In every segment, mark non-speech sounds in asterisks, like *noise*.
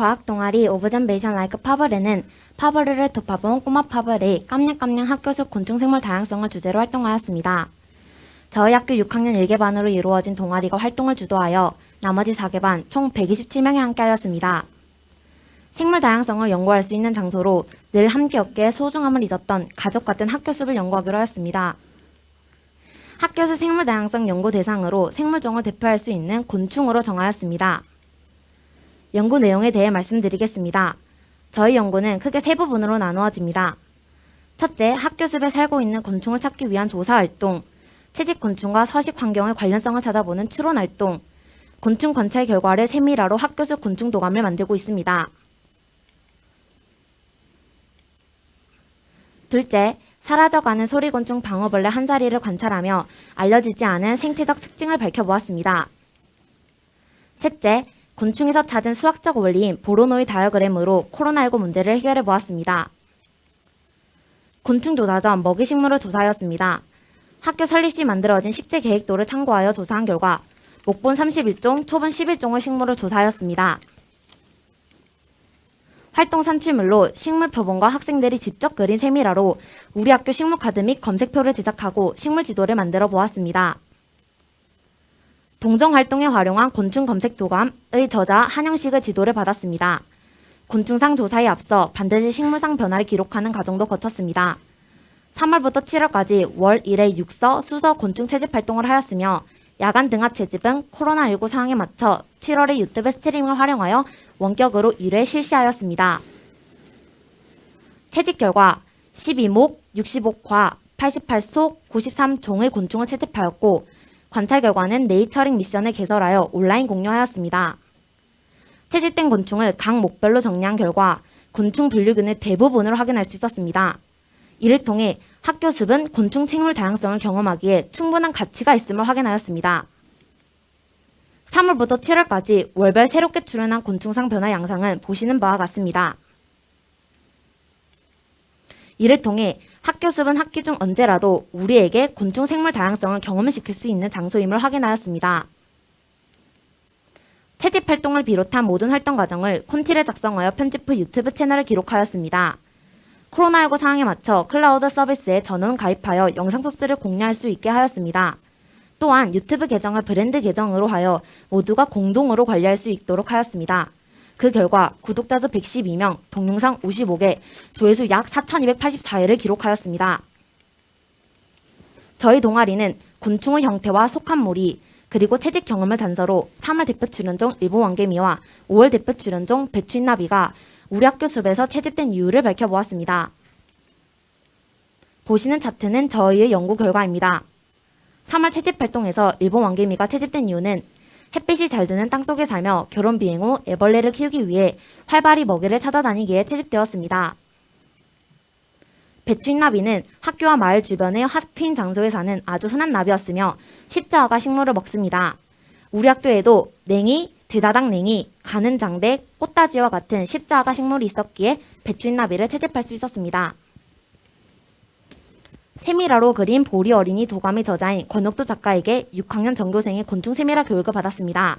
과학 동아리 오브전베이션 라이크 파벌에는 파벌을 덮어본 꼬마 파벌의 깜냥깜냥 학교 속 곤충생물 다양성을 주제로 활동하였습니다. 저희 학교 6학년 1개반으로 이루어진 동아리가 활동을 주도하여 나머지 4개반 총 127명이 함께하였습니다. 생물 다양성을 연구할 수 있는 장소로 늘 함께 어깨에 소중함을 잊었던 가족 같은 학교 숲을 연구하기로 하였습니다. 학교에서 생물 다양성 연구 대상으로 생물종을 대표할 수 있는 곤충으로 정하였습니다. 연구 내용에 대해 말씀드리겠습니다. 저희 연구는 크게 세 부분으로 나누어집니다. 첫째, 학교 숲에 살고 있는 곤충을 찾기 위한 조사 활동, 채집 곤충과 서식 환경의 관련성을 찾아보는 추론 활동, 곤충 관찰 결과를 세밀화로 학교 숲 곤충 도감을 만들고 있습니다. 둘째, 사라져가는 소리곤충 방어벌레 한 자리를 관찰하며 알려지지 않은 생태적 특징을 밝혀보았습니다. 셋째, 곤충에서 찾은 수학적 원리인 보로노이 다이어그램으로 코로나19 문제를 해결해 보았습니다. 곤충 조사 전 먹이 식물을 조사하였습니다. 학교 설립 시 만들어진 식재 계획도를 참고하여 조사한 결과 목본 31종, 초본 11종의 식물을 조사하였습니다. 활동 산출물로 식물 표본과 학생들이 직접 그린 세밀화로 우리 학교 식물 카드 및 검색표를 제작하고 식물 지도를 만들어 보았습니다. 동정 활동에 활용한 곤충 검색 도감의 저자 한영식의 지도를 받았습니다. 곤충상 조사에 앞서 반드시 식물상 변화를 기록하는 과정도 거쳤습니다. 3월부터 7월까지 월 1회 육서, 수서 곤충 채집 활동을 하였으며 야간 등하 채집은 코로나19 상황에 맞춰 7월에 유튜브 스트리밍을 활용하여 원격으로 1회 실시하였습니다. 채집 결과 12목, 65과, 88속, 93종의 곤충을 채집하였고 관찰 결과는 네이처링 미션을 개설하여 온라인 공유하였습니다. 채집된 곤충을 각 목별로 정리한 결과 곤충 분류균의 대부분을 확인할 수 있었습니다. 이를 통해 학교 숲은 곤충 생물 다양성을 경험하기에 충분한 가치가 있음을 확인하였습니다. 3월부터 7월까지 월별 새롭게 출현한 곤충상 변화 양상은 보시는 바와 같습니다. 이를 통해 학교 숲은 학기 중 언제라도 우리에게 곤충 생물 다양성을 경험시킬 수 있는 장소임을 확인하였습니다. 채집 활동을 비롯한 모든 활동 과정을 콘티를 작성하여 편집 후 유튜브 채널에 기록하였습니다. 코로나19 상황에 맞춰 클라우드 서비스에 전원 가입하여 영상 소스를 공유할 수 있게 하였습니다. 또한 유튜브 계정을 브랜드 계정으로 하여 모두가 공동으로 관리할 수 있도록 하였습니다. 그 결과 구독자 수 112명, 동영상 55개, 조회수 약 4,284회를 기록하였습니다. 저희 동아리는 곤충의 형태와 속한 무리, 그리고 채집 경험을 단서로 3월 대표 출연종 일본 왕개미와 5월 대표 출연종 배추인나비가 우리 학교 숲에서 채집된 이유를 밝혀보았습니다. 보시는 차트는 저희의 연구 결과입니다. 3월 채집 활동에서 일본 왕개미가 채집된 이유는 햇빛이 잘 드는 땅속에 살며 결혼 비행 후 애벌레를 키우기 위해 활발히 먹이를 찾아다니기에 채집되었습니다. 배추인나비는 학교와 마을 주변의 핫 트인 장소에 사는 아주 흔한 나비였으며 십자화가 식물을 먹습니다. 우리 학교에도 냉이, 드다닥 냉이, 가는 장대, 꽃다지와 같은 십자화가 식물이 있었기에 배추인나비를 채집할 수 있었습니다. 세미라로 그린 보리 어린이 도감의 저자인 권혁도 작가에게 6학년 전교생의 곤충 세미라 교육을 받았습니다.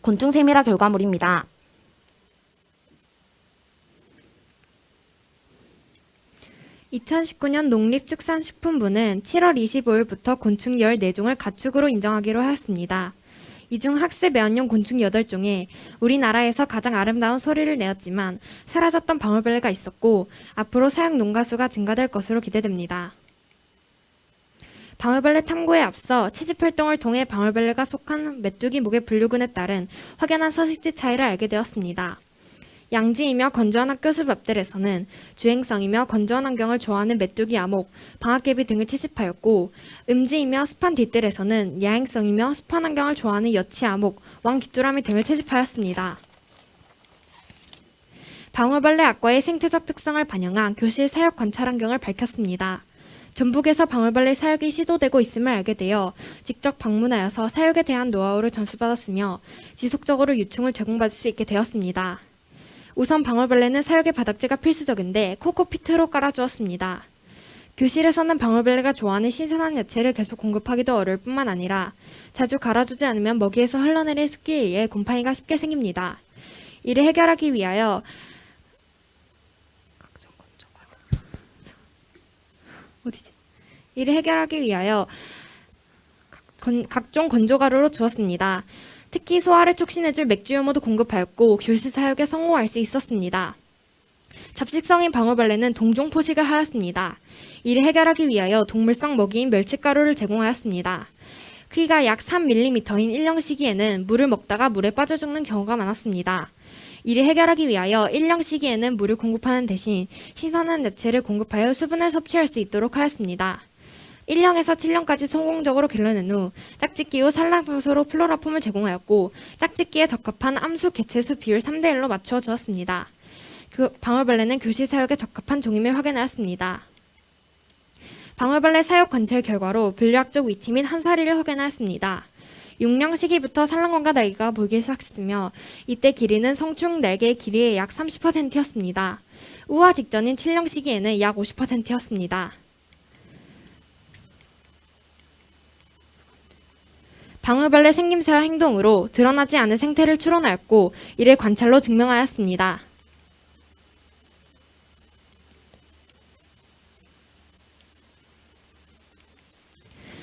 곤충 세미라 결과물입니다. (2019년) 농립축산식품부는 (7월 25일부터) 곤충 14종을 가축으로 인정하기로 하였습니다. 이 중 학습 애완용 곤충 8종에 우리나라에서 가장 아름다운 소리를 내었지만 사라졌던 방울벌레가 있었고 앞으로 사육 농가 수가 증가될 것으로 기대됩니다. 방울벌레 탐구에 앞서 채집 활동을 통해 방울벌레가 속한 메뚜기 목의 분류군에 따른 확연한 서식지 차이를 알게 되었습니다. 양지이며 건조한 학교 숲 앞들에서는 주행성이며 건조한 환경을 좋아하는 메뚜기 암흑, 방학개비 등을 채집하였고 음지이며 습한 뒷뜰에서는 야행성이며 습한 환경을 좋아하는 여치 암흑, 왕귀뚜라미 등을 채집하였습니다. 방울벌레 악과의 생태적 특성을 반영한 교실 사육 관찰 환경을 밝혔습니다. 전북에서 방울벌레 사육이 시도되고 있음을 알게 되어 직접 방문하여서 사육에 대한 노하우를 전수받았으며 지속적으로 유충을 제공받을 수 있게 되었습니다. 우선 방울벌레는 사육의 바닥재가 필수적인데 코코피트로 깔아주었습니다. 교실에서는 방울벌레가 좋아하는 신선한 야채를 계속 공급하기도 어려울 뿐만 아니라 자주 갈아주지 않으면 먹이에서 흘러내린 습기에 의해 곰팡이가 쉽게 생깁니다. 이를 해결하기 위하여 어디지? 이를 해결하기 위하여 건- 각종 건조가루로 주었습니다. 특히 소화를 촉진해줄 맥주 효모도 공급하였고 교실 사육에 성공할 수 있었습니다. 잡식성인 방울벌레는 동종 포식을 하였습니다. 이를 해결하기 위하여 동물성 먹이인 멸치가루를 제공하였습니다. 크기가 약 3mm인 일령 시기에는 물을 먹다가 물에 빠져 죽는 경우가 많았습니다. 이를 해결하기 위하여 일령 시기에는 물을 공급하는 대신 신선한 야채를 공급하여 수분을 섭취할 수 있도록 하였습니다. 1령에서 7령까지 성공적으로 길러낸 후 짝짓기 후 산란장소로 플로라폼을 제공하였고 짝짓기에 적합한 암수 개체수 비율 3대 1로 맞추어 주었습니다. 그 방울벌레는 교실 사육에 적합한 종임을 확인하였습니다. 방울벌레 사육 관찰 결과로 분류학적 위치 및 한사리를 확인하였습니다. 6령 시기부터 산란관과 날개가 보이기 시작했으며 이때 길이는 성충 날개의 길이의 약 30%였습니다. 우화 직전인 7령 시기에는 약 50%였습니다. 방울벌레 생김새와 행동으로 드러나지 않은 생태를 추론하였고 이를 관찰로 증명하였습니다.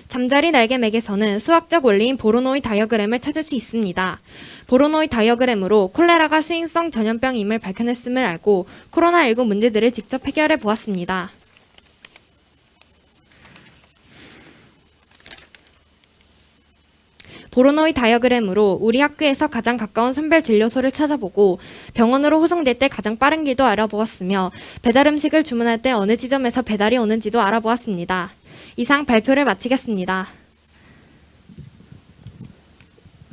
잠자리 날개맥에서는 수학적 원리인 보로노이 다이어그램을 찾을 수 있습니다. 보로노이 다이어그램으로 콜레라가 수인성 전염병임을 밝혀냈음을 알고 코로나19 문제들을 직접 해결해 보았습니다. 보로노이 다이어그램으로 우리 학교에서 가장 가까운 선별 진료소를 찾아보고 병원으로 호송될 때 가장 빠른 길도 알아보았으며 배달 음식을 주문할 때 어느 지점에서 배달이 오는지도 알아보았습니다. 이상 발표를 마치겠습니다.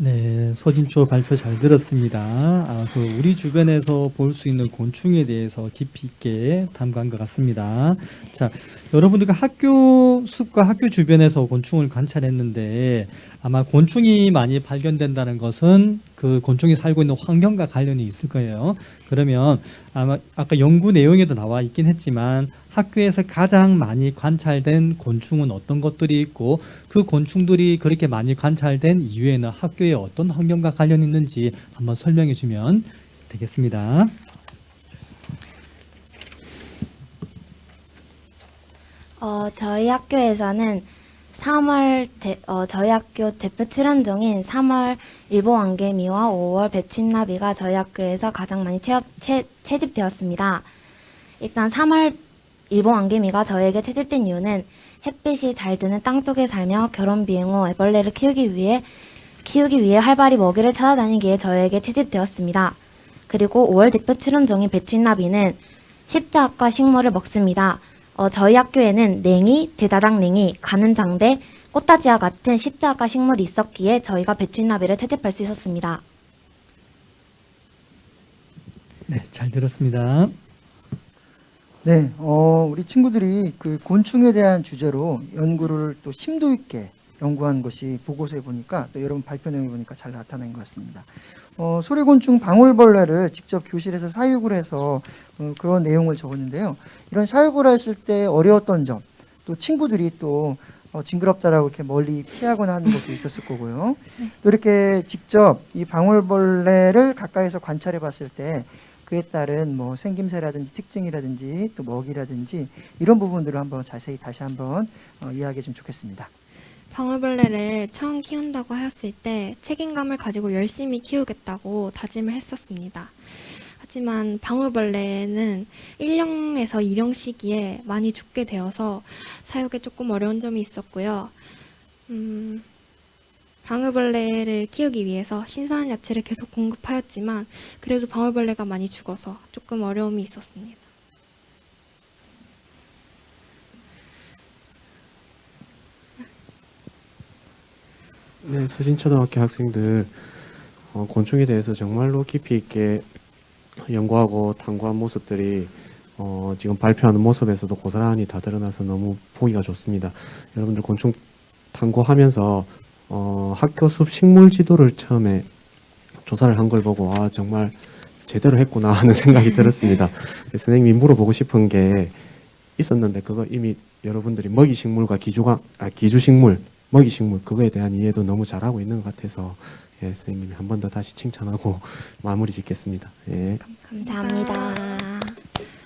네, 서진초 발표 잘 들었습니다. 아, 그 우리 주변에서 볼 수 있는 곤충에 대해서 깊이 있게 탐구한 것 같습니다. 자, 여러분들과 학교 숲과 학교 주변에서 곤충을 관찰했는데 아마 곤충이 많이 발견된다는 것은 그 곤충이 살고 있는 환경과 관련이 있을 거예요. 그러면 아마 아까 연구 내용에도 나와 있긴 했지만 학교에서 가장 많이 관찰된 곤충은 어떤 것들이 있고 그 곤충들이 그렇게 많이 관찰된 이유에는 학교에 어떤 환경과 관련이 있는지 한번 설명해 주면 되겠습니다. 어, 저희 학교에서는 3월 대, 어, 저희 학교 대표 출연종인 3월 일본 왕개미와 5월 배추나비가 저희 학교에서 가장 많이 채업, 채, 채집되었습니다. 일단 3월 일본 왕개미가 저에게 채집된 이유는 햇빛이 잘 드는 땅 속에 살며 결혼 비행 후 애벌레를 키우기 위해 키우기 위해 활발히 먹이를 찾아다니기에 저에게 채집되었습니다. 그리고 5월 대표 출연종인 배추나비는 십자학과 식물을 먹습니다. 어, 저희 학교에는 냉이, 대다당 냉이, 가는 장대, 꽃다지와 같은 십자가 식물이 있었기에 저희가 배추나비를 채집할 수 있었습니다. 네, 잘 들었습니다. 네, 어, 우리 친구들이 그 곤충에 대한 주제로 연구를 또 심도 있게 연구한 것이 보고서에 보니까 또 여러분 발표 내용을 보니까 잘 나타난 것 같습니다. 어, 소래곤충 방울벌레를 직접 교실에서 사육을 해서 어, 그런 내용을 적었는데요. 이런 사육을 했을 때 어려웠던 점, 또 친구들이 또 어, 징그럽다라고 이렇게 멀리 피하거나 하는 것도 있었을 거고요. 또 이렇게 직접 이 방울벌레를 가까이서 관찰해 봤을 때 그에 따른 뭐 생김새라든지 특징이라든지 또 먹이라든지 이런 부분들을 한번 자세히 다시 한번 어, 이해하게 좀 좋겠습니다. 방울벌레를 처음 키운다고 하였을 때 책임감을 가지고 열심히 키우겠다고 다짐을 했었습니다. 하지만 방울벌레는 1령에서 2령 시기에 많이 죽게 되어서 사육에 조금 어려운 점이 있었고요. 음, 방울벌레를 키우기 위해서 신선한 야채를 계속 공급하였지만 그래도 방울벌레가 많이 죽어서 조금 어려움이 있었습니다. 네, 서진초등학교 학생들 어, 곤충에 대해서 정말로 깊이 있게 연구하고 탐구한 모습들이 어, 지금 발표하는 모습에서도 고스란히 다 드러나서 너무 보기가 좋습니다. 여러분들 곤충 탐구하면서 어, 학교 숲 식물 지도를 처음에 조사를 한 걸 보고 아 정말 제대로 했구나 하는 *laughs* 생각이 들었습니다. 선생님이 물어보고 싶은 게 있었는데 그거 이미 여러분들이 먹이 식물과 기주가 아, 기주 식물 먹이 식물 그거에 대한 이해도 너무 잘하고 있는 것 같아서 예, 선생님이 한 번 더 다시 칭찬하고 *laughs* 마무리 짓겠습니다. 예. 감사합니다.